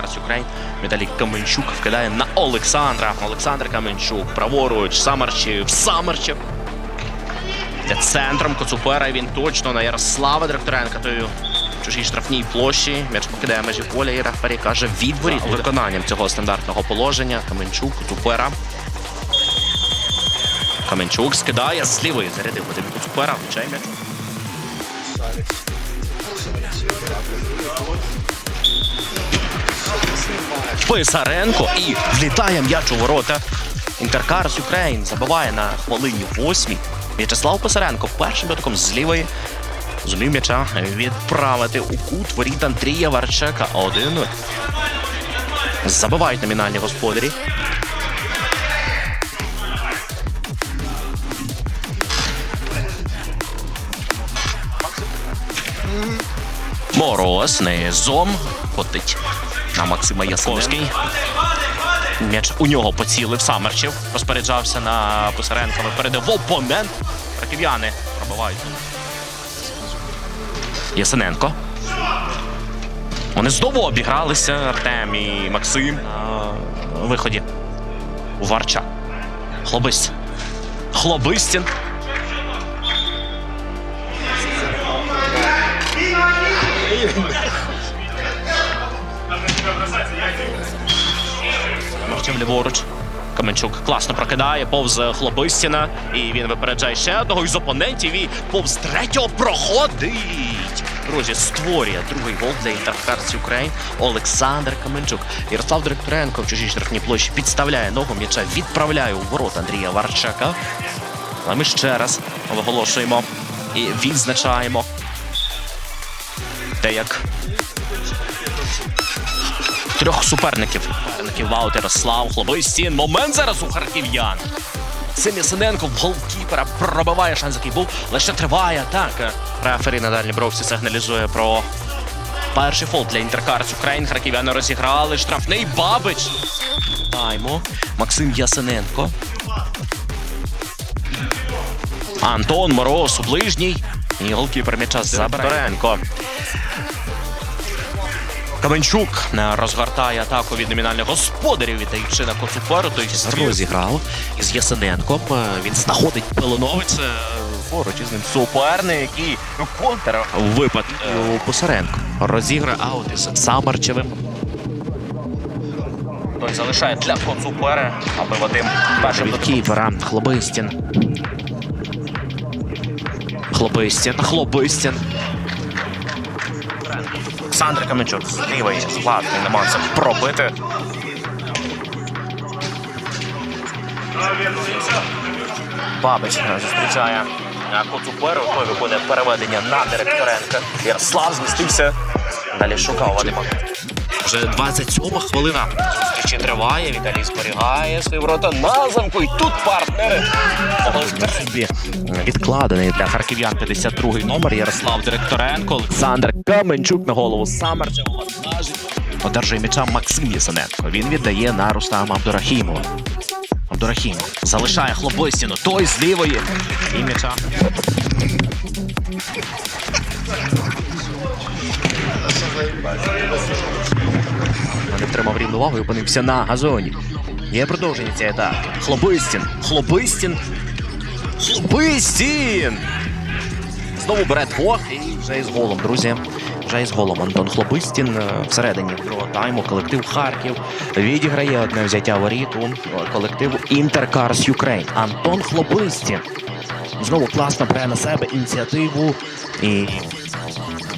Карс Україн. Віталій Каменчук вкидає на Олександра. Олександр Каменчук. Праворуч. Самарчев. Самарчев. Для центром Коцупера він точно на Ярослава Директоренка. Тою чужій штрафній площі. М'яч покидає межі поля і рефері каже відворіт виконанням цього стандартного положення. Каменчук, Коцупера. Каменчук скидає з лівої зарядив Вадим Коцупера. Влучає м'яч. Писаренко і влітає м'яч у ворота. Інтеркарс Юкрейн забиває на хвилині восьмій. В'ячеслав Писаренко першим дотиком з лівої зумів м'яча відправити у кут воріт Андрія Варчека. 1-0. Забивають номінальні господарі. Мороз низом котить на Максима Ясковський. М'яч у нього поцілив Самарчев. Розпоряджався на Писаренка. Випередив в опонент. Раків'яни пробивають. Ясененко. Вони знову обігралися Артем і Максим на виході. У Варча. Хлобистін. Хлобистін. Артем ліворуч. Каменчук класно прокидає повз Хлобистіна. І він випереджає ще одного із опонентів. І повз третього проходить. Друзі, створює другий гол для Інтерферс Україн Олександр Каменчук. Ярослав Директоренко в чужій штрафній площі підставляє ногу м'яча, відправляє у ворот Андрія Варчака. Але ми ще раз оголошуємо і відзначаємо те, як трьох суперників. Суперників Ваут Ярослав, Хлобистін. Момент зараз у харків'ян. Сим Ясененко в голкіпера пробиває шанс, який був. Лише триває атака. Рефері на дальній бровці сигналізує про перший фол для Інтеркарс Україн. Харків'яни розіграли. Штрафний Бабич. Тайму. Максим Ясененко. Антон Мороз у ближній. І голкіпер м'яча Забаренко. Каменчук розгортає атаку від номінальних господарів, віддаючи на Коцуперу. Той розіграв із Ясененком. Він знаходить Пилоновець поруч із ним суперник, який контр випад у Посаренко. Розіграє аут із Самарчевим. Той залишає для Коцупери, аби Вадим першим від Кіпера. Хлобистін. Хлобистін. Хлобистін. Олександр Каменчук лівий складний намагався пробити. Бабич зустрічає Коцуперу, той виконує переведення на Директоренка. Ярослав змістився. Далі шукав Вадима. Вже 27 хвилина. Зустрічі триває. Віталій зберігає свої ворота на замку. І тут партнери. Собі відкладений для харків'ян 52-й номер. Ярослав Директоренко, Олександр Каменчук на голову Самарчева. Одержує м'яча Максим Ясененко. Він віддає на Рустама Абдурахімова. Абдурахімов залишає Хлобистіну. Той з лівої. І м'яча. Не втримав рівну вагу і опинився на газоні. Є продовження цієї атаки. Хлобистін. Хлобистін. Хлобистін! Знову бере двох і вже із голом, друзі. Вже із голом Антон Хлобистін е, всередині другого тайму. Колектив Харків відіграє одне взяття воріт колективу Інтеркарс Юкрейн. Антон Хлобистін. Знову класно бере на себе ініціативу і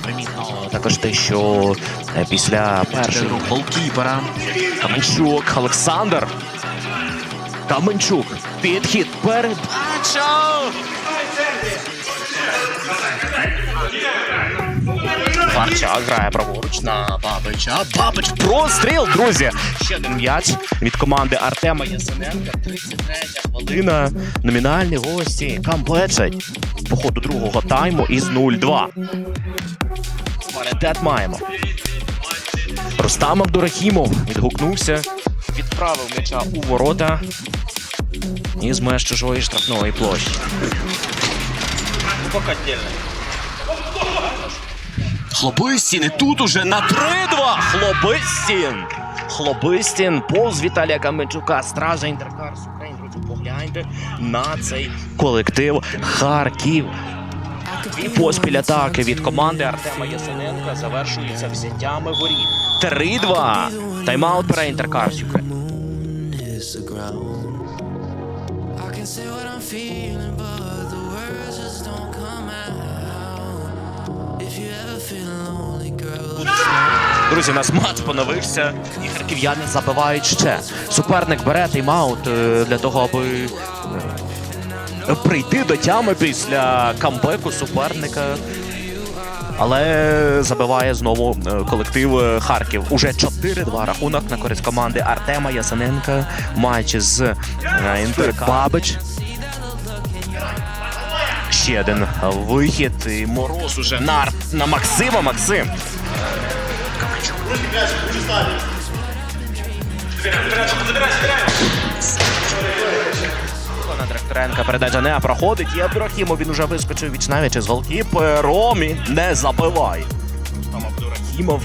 примітно також те, що е, після першого голкіпера Каменчук Олександр. Каменчук. Підхід передача. Варчак грає праворуч на Бабича. Бабич простріл, друзі. Ще один м'яч від команди Артема Ясененка. 33 хвилина. Номінальні гості камплечать по ходу другого тайму із 0-2. Паритет маємо. Рустам Абдурахімов відгукнувся, відправив м'яча у ворота із меж чужої штрафної площі. Хлобистін і тут уже на 3-2. Хлобистін. Хлобистін повз Віталія Каменчука. Стража Інтеркарс Україн. Друзі, погляньте на цей колектив Харків. І поспіль атаки від команди Артема Ясененка завершується взяттями воріт. 3-2. Тайм-аут бере Інтеркарс Україн. is the ground. I can say what I'm feeling, but the words just don't come out. Друзі, у нас матч поновився, і харків'яни забивають ще. Суперник бере тайм-аут е, для того, аби е, прийти до тями після камбеку суперника. Але забиває знову е, колектив Харків. Уже 4-2 рахунок на користь команди Артема Ясененка. Матч з Інтер Бабич. Ще один вихід. І мороз уже на, на Максима. Максим. На Тракторенка передача не проходить. І Абдурахімов він уже вискочив віч навіч із голкіпером і не забиває. Там Абдурахімов.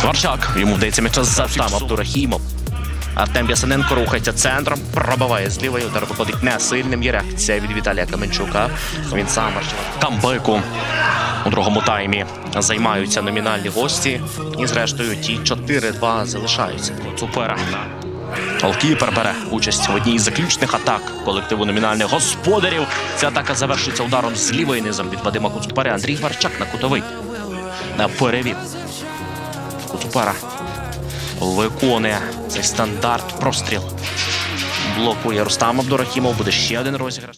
Сварчак. Йому вдається м'яча за там Абдурахімов. Артем Ясененко рухається центром, пробиває з лівої, удар виходить не сильним. Є реакція від Віталія Каменчука. Він сам камбеку у другому таймі займаються номінальні гості. І зрештою ті 4-2 залишаються. Цупера. Голкіпер бере участь в одній із заключних атак колективу номінальних господарів. Ця атака завершується ударом з лівої низом від Вадима Куцупера. Андрій Варчак на кутовий. На перевід. Куцупера виконує цей стандарт простріл. Блокує Рустам Абдурахімов. Буде ще один розіграш.